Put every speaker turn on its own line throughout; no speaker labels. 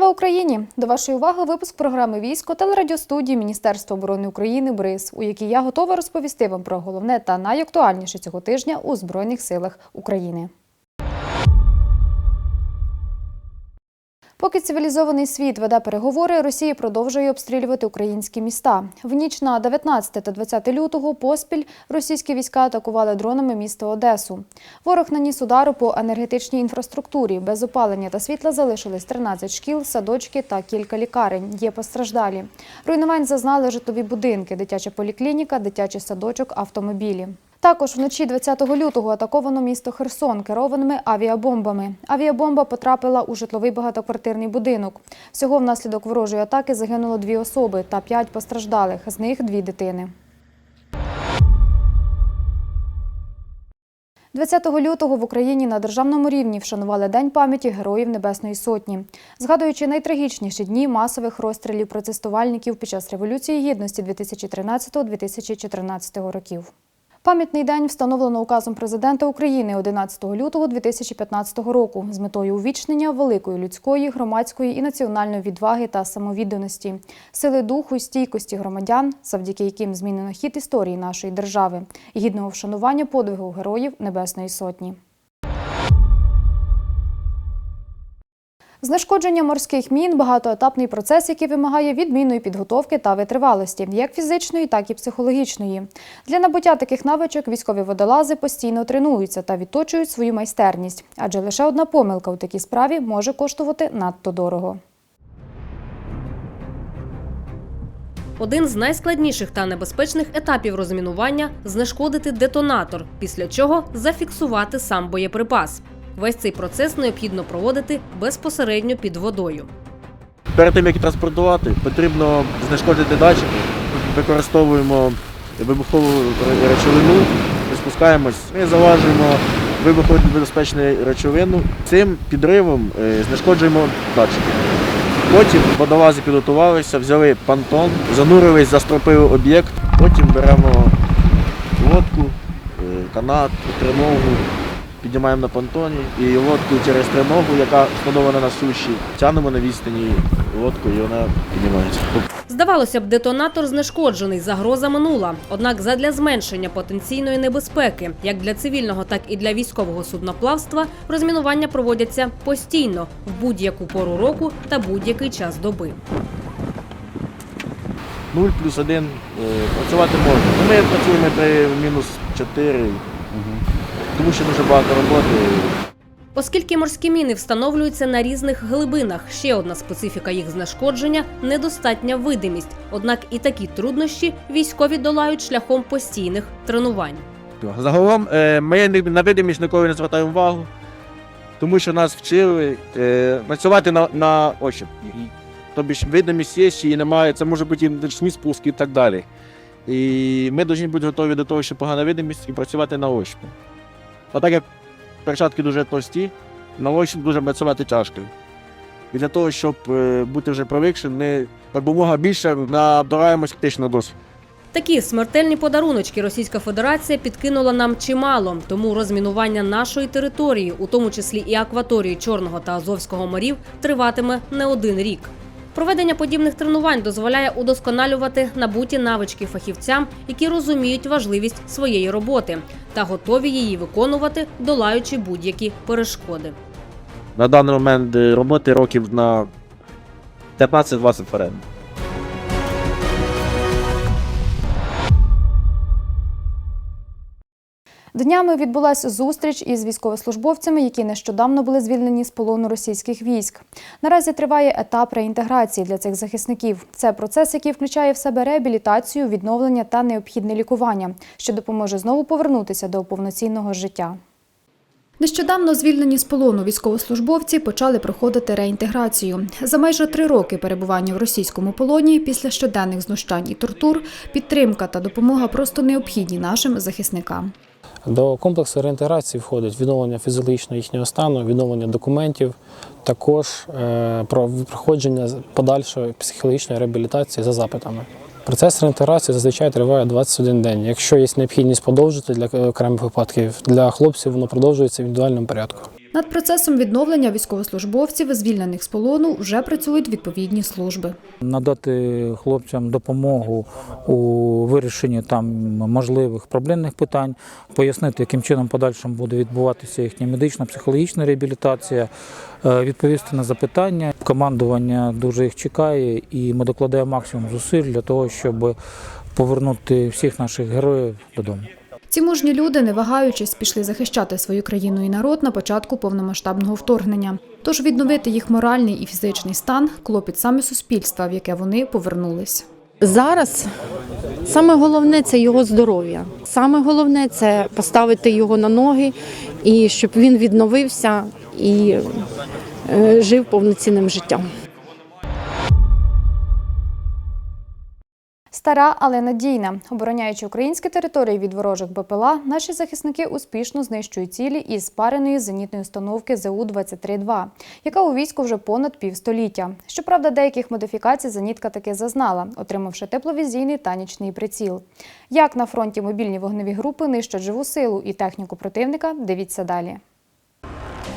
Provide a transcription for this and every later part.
Слава Україні! До вашої уваги випуск програми Військо телерадіостудії Міністерства оборони України БРИЗ, у якій я готова розповісти вам про головне та найактуальніше цього тижня у Збройних силах України. Поки цивілізований світ веде переговори, Росія продовжує обстрілювати українські міста. В ніч на 19 та 20 лютого поспіль російські війська атакували дронами місто Одесу. Ворог наніс удару по енергетичній інфраструктурі. Без опалення та світла залишились 13 шкіл, садочки та кілька лікарень. Є постраждалі. Руйнувань зазнали житлові будинки, дитяча поліклініка, дитячий садочок, автомобілі. Також вночі 20 лютого атаковано місто Херсон керованими авіабомбами. Авіабомба потрапила у житловий багатоквартирний будинок. Всього внаслідок ворожої атаки загинуло дві особи та п'ять постраждалих, з них дві дитини. 20 лютого в Україні на державному рівні вшанували День пам'яті Героїв Небесної Сотні. Згадуючи найтрагічніші дні масових розстрілів протестувальників під час Революції Гідності 2013-2014 років. Пам'ятний день встановлено указом президента України 11 лютого 2015 року з метою увічнення великої людської, громадської і національної відваги та самовідданості, сили духу і стійкості громадян, завдяки яким змінено хід історії нашої держави, гідного вшанування подвигу героїв Небесної Сотні. Знешкодження морських мін багатоетапний процес, який вимагає відмінної підготовки та витривалості, як фізичної, так і психологічної. Для набуття таких навичок військові водолази постійно тренуються та відточують свою майстерність, адже лише одна помилка у такій справі може коштувати надто дорого.
Один з найскладніших та небезпечних етапів розмінування знешкодити детонатор, після чого зафіксувати сам боєприпас. Весь цей процес необхідно проводити безпосередньо під водою.
Перед тим як транспортувати, потрібно знешкодити датчики. Використовуємо вибухову речовину, спускаємось, ми заважуємо вибухонебезпечну речовину. Цим підривом е, знешкоджуємо датчики. Потім водолази підготувалися, взяли пантон, занурились, застропили об'єкт, потім беремо лодку, е, канат, триногу, піднімаємо на понтоні і лодку через триногу, яка встановлена на суші, тягнемо на відстані лодку і вона піднімається.
Здавалося б, детонатор знешкоджений, загроза минула. Однак, задля зменшення потенційної небезпеки, як для цивільного, так і для військового судноплавства, розмінування проводяться постійно в будь-яку пору року та будь-який час доби.
0 плюс 1 працювати можна. Ми працюємо при мінус 4, тому що дуже багато роботи.
Оскільки морські міни встановлюються на різних глибинах, ще одна специфіка їх знешкодження недостатня видимість. Однак і такі труднощі військові долають шляхом постійних тренувань.
Загалом е, ми на видимість ніколи не звертаємо увагу, тому що нас вчили е, працювати на, на ощуп. Тобто ж видимість є, чи її немає, це може бути і нічні спуски і так далі. І ми повинні бути готові до того, що погана видимість, і працювати на ощуп. А так як перчатки дуже товсті, на ощуп дуже працювати тяжко. І для того, щоб е, бути вже привикшим, ми якомога більше набираємось критичного досвіду.
Такі смертельні подаруночки Російська Федерація підкинула нам чимало, тому розмінування нашої території, у тому числі і акваторії Чорного та Азовського морів, триватиме не один рік. Проведення подібних тренувань дозволяє удосконалювати набуті навички фахівцям, які розуміють важливість своєї роботи та готові її виконувати, долаючи будь-які перешкоди.
На даний момент е, роботи років на 15-20 вперед.
Днями відбулася зустріч із військовослужбовцями, які нещодавно були звільнені з полону російських військ. Наразі триває етап реінтеграції для цих захисників. Це процес, який включає в себе реабілітацію, відновлення та необхідне лікування, що допоможе знову повернутися до повноцінного життя. Нещодавно звільнені з полону військовослужбовці почали проходити реінтеграцію. За майже три роки перебування в російському полоні після щоденних знущань і тортур підтримка та допомога просто необхідні нашим захисникам.
До комплексу реінтеграції входить відновлення фізіологічного їхнього стану, відновлення документів, також е, про проходження подальшої психологічної реабілітації за запитами. Процес реінтеграції зазвичай триває 21 день. Якщо є необхідність подовжити для окремих випадків, для хлопців воно продовжується в індивідуальному порядку.
Над процесом відновлення військовослужбовців, звільнених з полону, вже працюють відповідні служби.
надати хлопцям допомогу у вирішенні там можливих проблемних питань, пояснити, яким чином в подальшому буде відбуватися їхня медична, психологічна реабілітація, е, відповісти на запитання. Командування дуже їх чекає, і ми докладаємо максимум зусиль для того, щоб повернути всіх наших героїв додому.
Ці мужні люди, не вагаючись, пішли захищати свою країну і народ на початку повномасштабного вторгнення. Тож відновити їх моральний і фізичний стан клопіт саме суспільства, в яке вони повернулись.
Зараз саме головне це його здоров'я. Саме головне це поставити його на ноги і щоб він відновився і е, жив повноцінним життям.
Стара, але надійна. Обороняючи українські території від ворожих БПЛА, наші захисники успішно знищують цілі із спареної зенітної установки ЗУ-23-2, яка у війську вже понад півстоліття. Щоправда, деяких модифікацій зенітка таки зазнала, отримавши тепловізійний та нічний приціл. Як на фронті мобільні вогневі групи нищать живу силу і техніку противника, дивіться далі.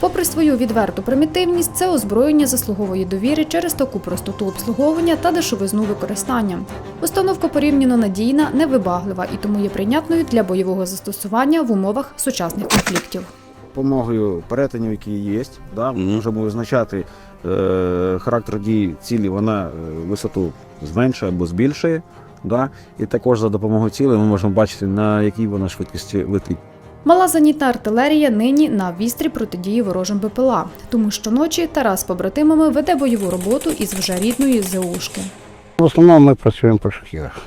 Попри свою відверту примітивність, це озброєння заслуговує довіри через таку простоту обслуговування та дешевизну використання. Установка порівняно надійна, невибаглива і тому є прийнятною для бойового застосування в умовах сучасних конфліктів.
допомогою перетинів, які є, да, ми можемо визначати е, характер дії цілі, вона е, висоту зменшує або збільшує. Да, і також за допомогою цілі ми можемо бачити, на якій вона швидкості летить.
Мала зенітна артилерія нині на вістрі протидії ворожим БПЛА, тому щоночі Тарас з побратимами веде бойову роботу із вже рідної ЗУшки.
В основному ми працюємо по шахідах.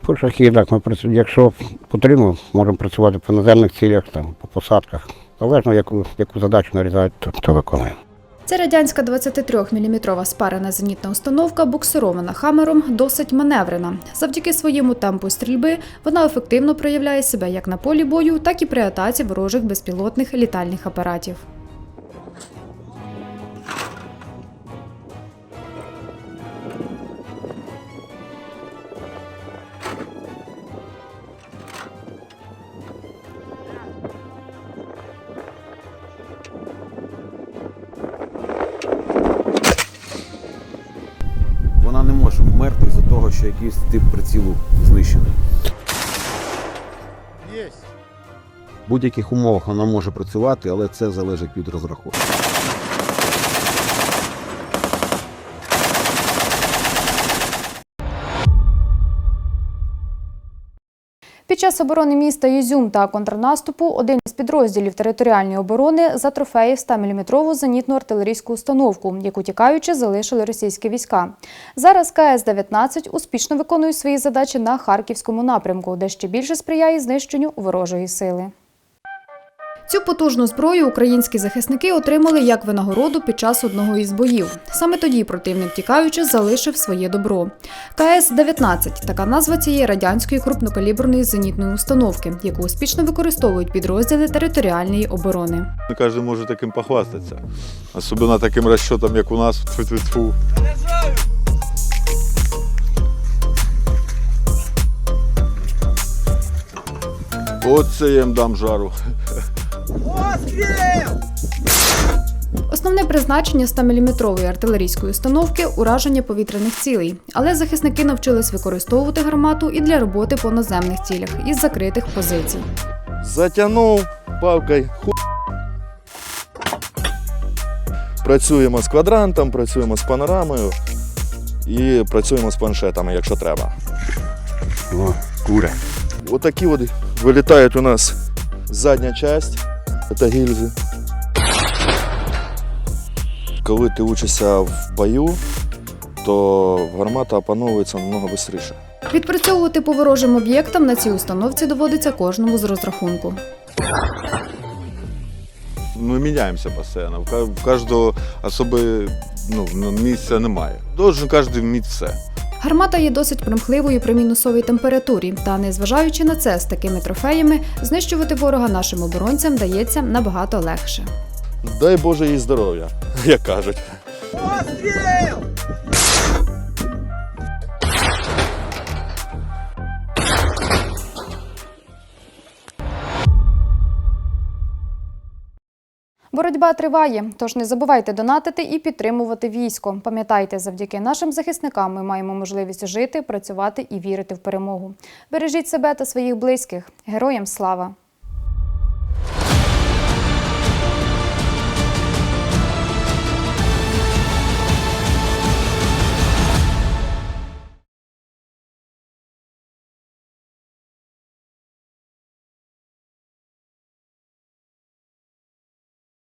По шахідах ми працюємо, якщо потрібно, можемо працювати по наземних цілях, там, по посадках. Залежно, яку, яку задачу нарізають, то, то виконуємо.
Ця радянська 23-мм спарена зенітна установка, буксирована хамером, досить маневрена. Завдяки своєму темпу стрільби вона ефективно проявляє себе як на полі бою, так і при атаці ворожих безпілотних літальних апаратів.
Може вмерти з-за того, що якийсь тип прицілу знищений. В будь-яких умовах вона може працювати, але це залежить від розрахунку.
Під час оборони міста Юзюм та контрнаступу один із підрозділів територіальної оборони затрофеїв 100-мм зенітну артилерійську установку, яку тікаючи залишили російські війська. Зараз КС-19 успішно виконує свої задачі на Харківському напрямку, де ще більше сприяє знищенню ворожої сили. Цю потужну зброю українські захисники отримали як винагороду під час одного із боїв. Саме тоді противник тікаючи залишив своє добро. КС-19 – така назва цієї радянської крупнокаліберної зенітної установки, яку успішно використовують підрозділи територіальної оборони.
Не кожен може таким похвастатися. Особливо таким розчотом, як у нас. Тьфу-тьфу-тьфу. Оце я їм дам жару.
Основне призначення 100-мм артилерійської установки ураження повітряних цілей, але захисники навчились використовувати гармату і для роботи по наземних цілях із закритих позицій.
Затягнув палкою. Ху... Працюємо з квадрантом, працюємо з панорамою і працюємо з планшетами, якщо треба.
О, куре.
Отакі от вилітають у нас задня часть, це гільзи. Коли ти учишся в бою, то гармата опановується намного швидше.
Відпрацьовувати по ворожим об'єктам на цій установці доводиться кожному з розрахунку.
Ми міняємося постійно. В кожного особи ну, ну, місця немає. Должен кожен вміти все.
Гармата є досить примхливою при мінусовій температурі, та незважаючи на це, з такими трофеями знищувати ворога нашим оборонцям дається набагато легше.
Дай Боже їй здоров'я, як кажуть.
Боротьба триває, тож не забувайте донатити і підтримувати військо. Пам'ятайте, завдяки нашим захисникам ми маємо можливість жити, працювати і вірити в перемогу. Бережіть себе та своїх близьких. Героям слава!